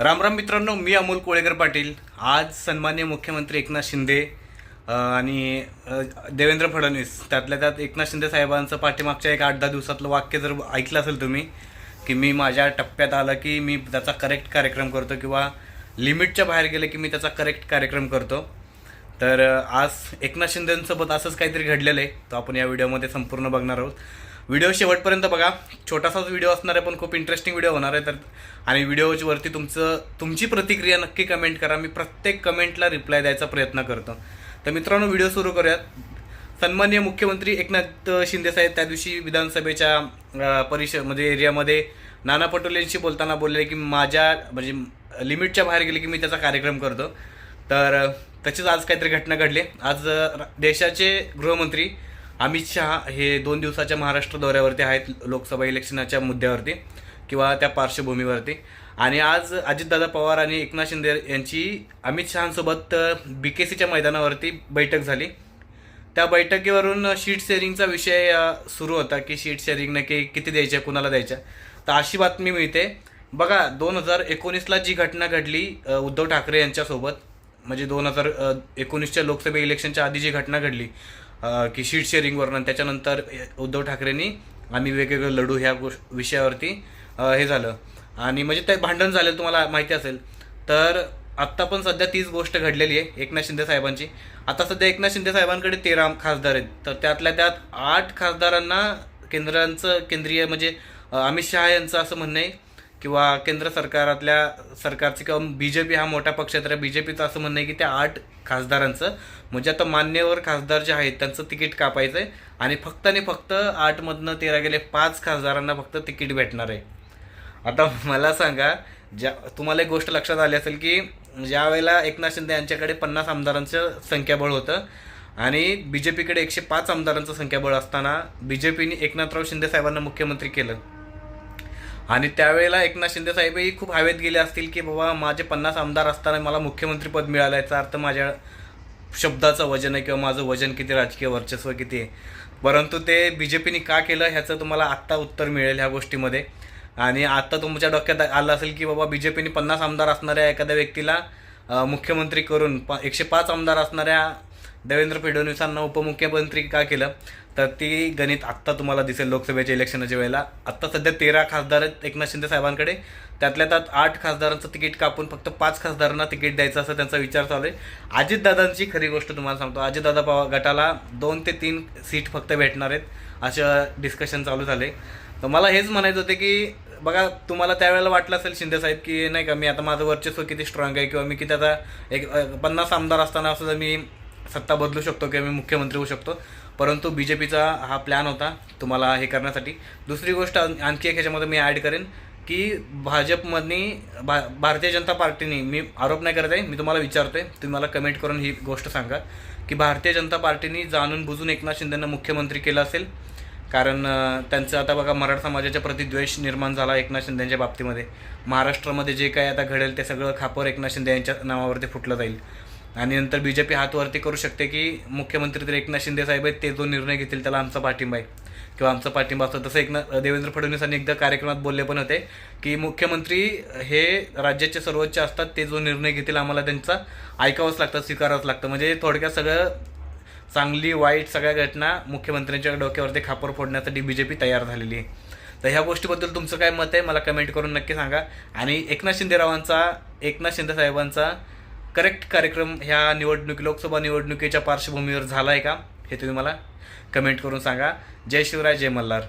राम राम मित्रांनो मी अमोल कोळेकर पाटील. आज सन्मान्य मुख्यमंत्री एकनाथ शिंदे आणि देवेंद्र फडणवीस. त्यातल्या त्यात एकनाथ शिंदे साहेबांचं पाठीमागच्या एक आठ दहा दिवसातलं वाक्य जर ऐकलं असेल तुम्ही की मी माझ्या टप्प्यात आलं की मी त्याचा करेक्ट कार्यक्रम करतो किंवा लिमिटच्या बाहेर गेले की मी त्याचा करेक्ट कार्यक्रम करतो. तर आज एकनाथ शिंदेंसोबत असंच काहीतरी घडलेलं आहे तो आपण या व्हिडिओमध्ये संपूर्ण बघणार आहोत. व्हिडिओ शेवटपर्यंत बघा. छोटासाच व्हिडिओ असणार आहे पण खूप इंटरेस्टिंग व्हिडिओ होणार आहे. तर आणि व्हिडिओवरती तुमचं तुमची प्रतिक्रिया नक्की कमेंट करा. मी प्रत्येक कमेंटला रिप्लाय द्यायचा प्रयत्न करतो. तर मित्रांनो व्हिडिओ सुरू करूयात. सन्मान्य मुख्यमंत्री एकनाथ शिंदे साहेब त्या दिवशी विधानसभेच्या परिषद म्हणजे एरियामध्ये नाना पटोलेंशी बोलताना बोलले की माझ्या म्हणजे लिमिटच्या बाहेर गेले की मी त्याचा कार्यक्रम करतो. तर तसेच आज काहीतरी घटना घडली. आज देशाचे गृहमंत्री अमित शहा हे दोन दिवसाच्या महाराष्ट्र दौऱ्यावरती आहेत लोकसभा इलेक्शनाच्या मुद्द्यावरती किंवा त्या पार्श्वभूमीवरती. आणि आज अजितदादा पवार आणि एकनाथ शिंदे यांची अमित शहांसोबत बी के सीच्या मैदानावरती बैठक झाली. त्या बैठकीवरून शीट शेअरिंगचा विषय सुरू होता की शीट शेअरिंग नक्की किती द्यायच्या कुणाला द्यायच्या. तर अशी बातमी मिळते. बघा दोन हजार एकोणीसला जी घटना घडली उद्धव ठाकरे यांच्यासोबत म्हणजे दोन हजार एकोणीसच्या लोकसभा इलेक्शनच्या आधी जी घटना घडली की शीट शेअरिंगवरनं त्याच्यानंतर उद्धव ठाकरेंनी आम्ही वेगवेगळे लढू ह्या गोष्ट विषयावरती. हे झालं. आणि म्हणजे ते भांडण झालेलं तुम्हाला माहिती असेल. तर आत्ता पण सध्या तीच गोष्ट घडलेली आहे एकनाथ शिंदे साहेबांची. आता सध्या एकनाथ शिंदे साहेबांकडे तेरा खासदार आहेत. तर त्यातल्या त्यात आठ खासदारांना केंद्रांचं केंद्रीय म्हणजे अमित शहा यांचं असं म्हणणं आहे किंवा केंद्र सरकारातल्या सरकारचे किंवा बी जे पी हा मोठा पक्ष आहे तर बी जे पीचं असं म्हणणं आहे की त्या आठ खासदारांचं म्हणजे आता मान्यवर खासदार जे आहेत त्यांचं तिकीट कापायचं आहे आणि फक्त आणि फक्त आठमधनं तेरा गेले पाच खासदारांना फक्त तिकीट भेटणार आहे. आता मला सांगा ज्या तुम्हाला एक गोष्ट लक्षात आली असेल की ज्या वेळेला एकनाथ शिंदे यांच्याकडे पन्नास आमदारांचं संख्याबळ होतं आणि बी जे पीकडे एकशे पाच आमदारांचं संख्याबळ असताना बी जे पीने एकनाथराव शिंदे साहेबांना मुख्यमंत्री केलं आणि त्यावेळेला एकनाथ शिंदे साहेबही खूप हवेत गेले असतील की बाबा माझे पन्नास आमदार असताना मला मुख्यमंत्रीपद मिळालं याचा अर्थ माझ्या शब्दाचं वजन आहे किंवा माझं वजन किती राजकीय वर्चस्व किती आहे. परंतु ते बी जे पीने का केलं ह्याचं तुम्हाला आत्ता उत्तर मिळेल ह्या गोष्टीमध्ये. आणि आत्ता तुमच्या डोक्यात आलं असेल की बाबा बी जे पीने पन्नास आमदार असणाऱ्या एखाद्या व्यक्तीला मुख्यमंत्री करून प एकशे पाच आमदार असणाऱ्या देवेंद्र फडणवीसांना उपमुख्यमंत्री का केलं? तर ती गणित आत्ता तुम्हाला दिसेल लोकसभेच्या इलेक्शनच्या वेळेला. आत्ता सध्या तेरा खासदार आहेत एकनाथ शिंदे साहेबांकडे. त्यातल्या त्यात आठ खासदारांचं तिकीट कापून फक्त पाच खासदारांना तिकीट द्यायचं असं त्यांचा विचार चालू आहे. अजितदादांची खरी गोष्ट तुम्हाला सांगतो. अजितदादा पवा गटाला दोन ते तीन सीट फक्त भेटणार आहेत असं डिस्कशन चालू झाले. तर मला हेच म्हणायचं होते की बघा तुम्हाला त्यावेळेला वाटलं असेल शिंदे साहेब की नाही का मी आता माझं वर्चस्व किती स्ट्रॉंग आहे किंवा मी किती आता एक पन्नास आमदार असताना सुद्धा मी सत्ता बदलू शकतो किंवा मी मुख्यमंत्री होऊ शकतो. परंतु बी जे पीचा हा प्लॅन होता तुम्हाला हे करण्यासाठी. दुसरी गोष्ट आणखी एक ह्याच्यामध्ये मी ॲड करेन की भाजपमधनी भा भारतीय जनता पार्टीने मी आरोप नाही करत आहे मी तुम्हाला विचारतोय तुम्ही मला कमेंट करून ही गोष्ट सांगा की भारतीय जनता पार्टीने जाणून बुजून एकनाथ शिंदेंना मुख्यमंत्री केलं असेल. कारण त्यांचं आता बघा मराठा समाजाच्या प्रति द्वेष निर्माण झाला एकनाथ शिंदेच्या बाबतीमध्ये. महाराष्ट्रामध्ये जे काही आता घडेल ते सगळं खापर एकनाथ शिंदे यांच्या नावावरती फुटलं जाईल. आणि नंतर बी जे पी हातवरती करू शकते की मुख्यमंत्री तर एकनाथ शिंदे साहेब आहेत ते जो निर्णय घेतील त्याला आमचा पाठिंबा आहे. किंवा आमचा पाठिंबा असतो. तसं एकनाथ देवेंद्र फडणवीसांनी एकदा कार्यक्रमात बोलले पण होते की मुख्यमंत्री हे राज्याचे सर्वोच्च असतात ते जो निर्णय घेतील आम्हाला त्यांचा ऐकावंच लागतं स्वीकारावंच लागतं. म्हणजे थोडक्यात सगळं चांगली वाईट सगळ्या घटना मुख्यमंत्र्यांच्या डोक्यावरती खापर फोडण्यासाठी बी जे पी तयार झालेली आहे. तर ह्या गोष्टीबद्दल तुमचं काय मत आहे? मला कमेंट करून नक्की सांगा. आणि एकनाथ शिंदेरावांचा एकनाथ शिंदे साहेबांचा करेक्ट कार्यक्रम ह्या निवडणुकी लोकसभा निवडणुकीच्या पार्श्वभूमीवर झाला आहे का? हे तुम्ही मला कमेंट करून सांगा. जय शिवराय जय मल्हार.